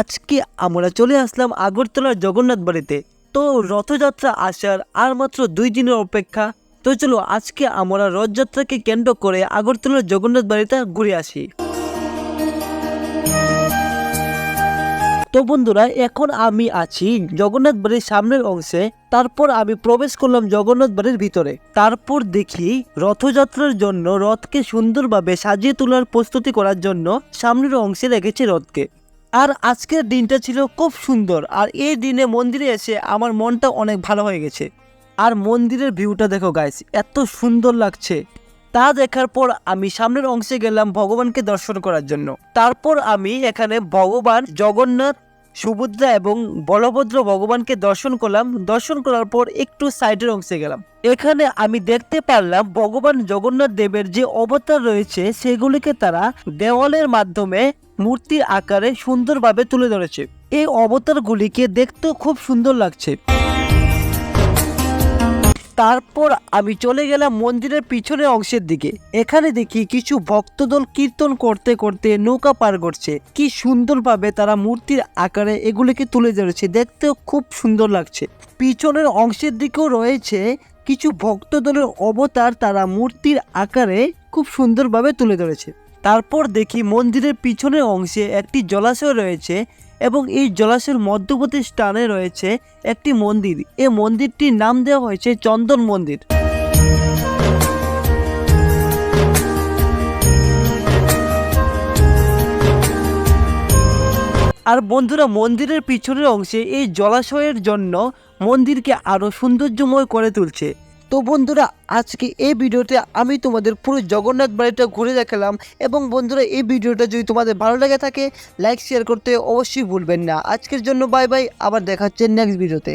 আজকে আমরা চলে আসলাম আগরতলার জগন্নাথ বাড়িতে। তো রথযাত্রা আসার আর মাত্র দুই দিনের অপেক্ষা। তো চলো আজকে আমরা রথযাত্রাকে কেন্দ্র করে আগরতলার জগন্নাথ বাড়িতে ঘুরে আসি। তো বন্ধুরা, এখন আমি আছি জগন্নাথ বাড়ির সামনের অংশে। তারপর আমি প্রবেশ করলাম জগন্নাথ বাড়ির ভিতরে। তারপর দেখি রথযাত্রার জন্য রথকে সুন্দরভাবে সাজিয়ে তোলার প্রস্তুতি করার জন্য সামনের অংশে রেখেছে রথকে। আর আজকের দিনটা ছিল খুব সুন্দর। আর এই দিনে মন্দিরে এসে আমার মনটা অনেক ভালো হয়ে গেছে। আর মন্দিরের ভিউটা দেখো গাইস এত সুন্দর লাগছে। তা দেখার পর আমি সামনের অংশে গেলাম ভগবানকে দর্শন করার জন্য। তারপর আমি এখানে ভগবান জগন্নাথ, সুভদ্রা এবং বলভদ্র ভগবানকে দর্শন করলাম। দর্শন করার পর একটু সাইডের অংশে গেলাম। এখানে আমি দেখতে পারলাম ভগবান জগন্নাথ দেবের যে অবতার রয়েছে, সেগুলিকে তারা দেওয়ালের মাধ্যমে মূর্তির আকারে সুন্দরভাবে তুলে ধরেছে। এই অবতারগুলিকে দেখতেও খুব সুন্দর লাগছে। তারপর আমি চলে গেলাম মন্দিরের পিছনের অংশের দিকে। এখানে দেখি কিছু ভক্তদল কীর্তন করতে করতে নৌকা পার করছে। কি সুন্দরভাবে তারা মূর্তির আকারে এগুলিকে তুলে ধরেছে, দেখতেও খুব সুন্দর লাগছে। পিছনের অংশের দিকেও রয়েছে কিছু ভক্তদলের অবতার, তারা মূর্তির আকারে খুব সুন্দরভাবে তুলে ধরেছে। তারপর দেখি মন্দিরের পিছনের অংশে একটি জলাশয় রয়েছে এবং এই জলাশয়ের মধ্যবর্তী স্থানে রয়েছে একটি মন্দির। এই মন্দিরটির নাম দেওয়া হয়েছে চন্দন মন্দির। আর বন্ধুরা, মন্দিরের পিছনের অংশে এই জলাশয়ের জন্য মন্দিরকে আরও সৌন্দর্যময় করে তুলছে। তো বন্ধুরা, আজকে এই ভিডিওতে আমি তোমাদের পুরো জগন্নাথ বাড়িটা ঘুরে দেখালাম এবং বন্ধুরা, এই ভিডিওটা যদি তোমাদের ভালো লেগে থাকে লাইক শেয়ার করতে অবশ্যই ভুলবেন না। আজকের জন্য বাই বাই আবার দেখা হচ্ছে নেক্সট ভিডিওতে